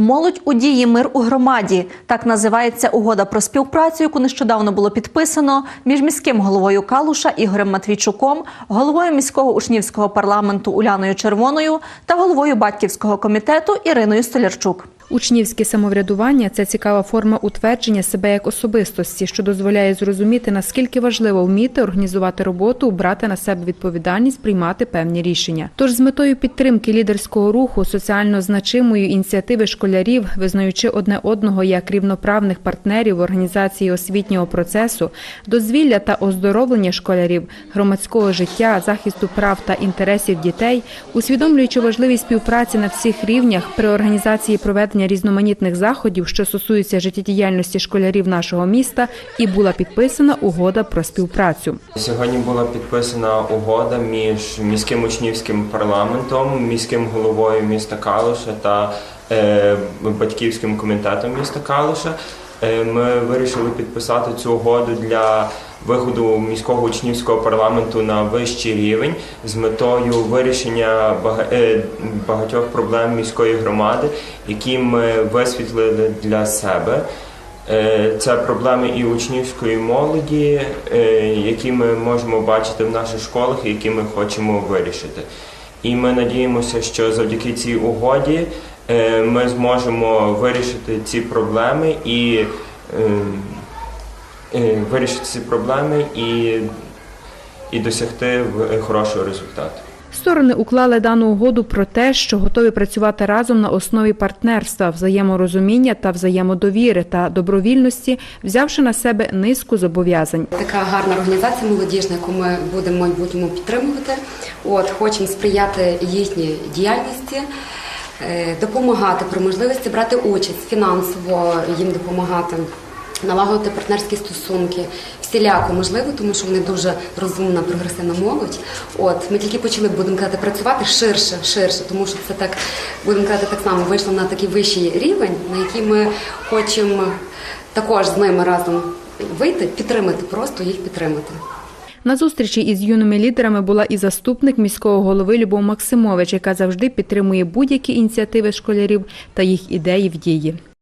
Молодь у дії мир у громаді. Так називається угода про співпрацю, яку нещодавно було підписано між міським головою Калуша Ігорем Матвійчуком, головою міського учнівського парламенту Уляною Червоною та головою батьківського комітету Іриною Столярчук. Учнівське самоврядування це цікава форма утвердження себе як особистості, що дозволяє зрозуміти, наскільки важливо вміти організувати роботу, брати на себе відповідальність, приймати певні рішення. Тож з метою підтримки лідерського руху, соціально значимої ініціативи школярів, визнаючи одне одного як рівноправних партнерів в організації освітнього процесу, дозвілля та оздоровлення школярів, громадського життя, захисту прав та інтересів дітей, усвідомлюючи важливість співпраці на всіх рівнях при організації проведення різноманітних заходів, що стосуються життєдіяльності школярів нашого міста, і була підписана угода про співпрацю. Сьогодні була підписана угода між міським учнівським парламентом, міським головою міста Калуша та е, батьківським комітетом міста Калуша. Е, ми вирішили підписати цю угоду для виходу міського учнівського парламенту на вищий рівень з метою вирішення е, багатьох проблем міської громади, які ми висвітлили для себе. Е, Це проблеми і учнівської молоді, е, які ми можемо бачити в наших школах, і які ми хочемо вирішити. І ми надіємося, що завдяки цій угоді ми зможемо вирішити ці проблеми і е, е, вирішити ці проблеми і, і досягти в- хорошого результату. Сторони уклали дану угоду про те, що готові працювати разом на основі партнерства, взаєморозуміння та взаємодовіри та добровільності, взявши на себе низку зобов'язань. Така гарна організація молодіжна, яку ми будемо в майбутньому підтримувати. От хочемо сприяти їхній діяльності, е, допомагати при можливості брати участь фінансово їм допомагати. Налагодити партнерські стосунки всіляко можливо, тому що вони дуже розумна, прогресивна молодь. От ми тільки почали будемо казати працювати ширше, ширше, тому що це так будемо казати так само. Вийшло на такий вищий рівень, на який ми хочемо також з ними разом вийти, підтримати, просто їх підтримати. На зустрічі із юними лідерами була і заступник міського голови Любов Максимович, яка завжди підтримує будь-які ініціативи школярів та їх ідеї в дії.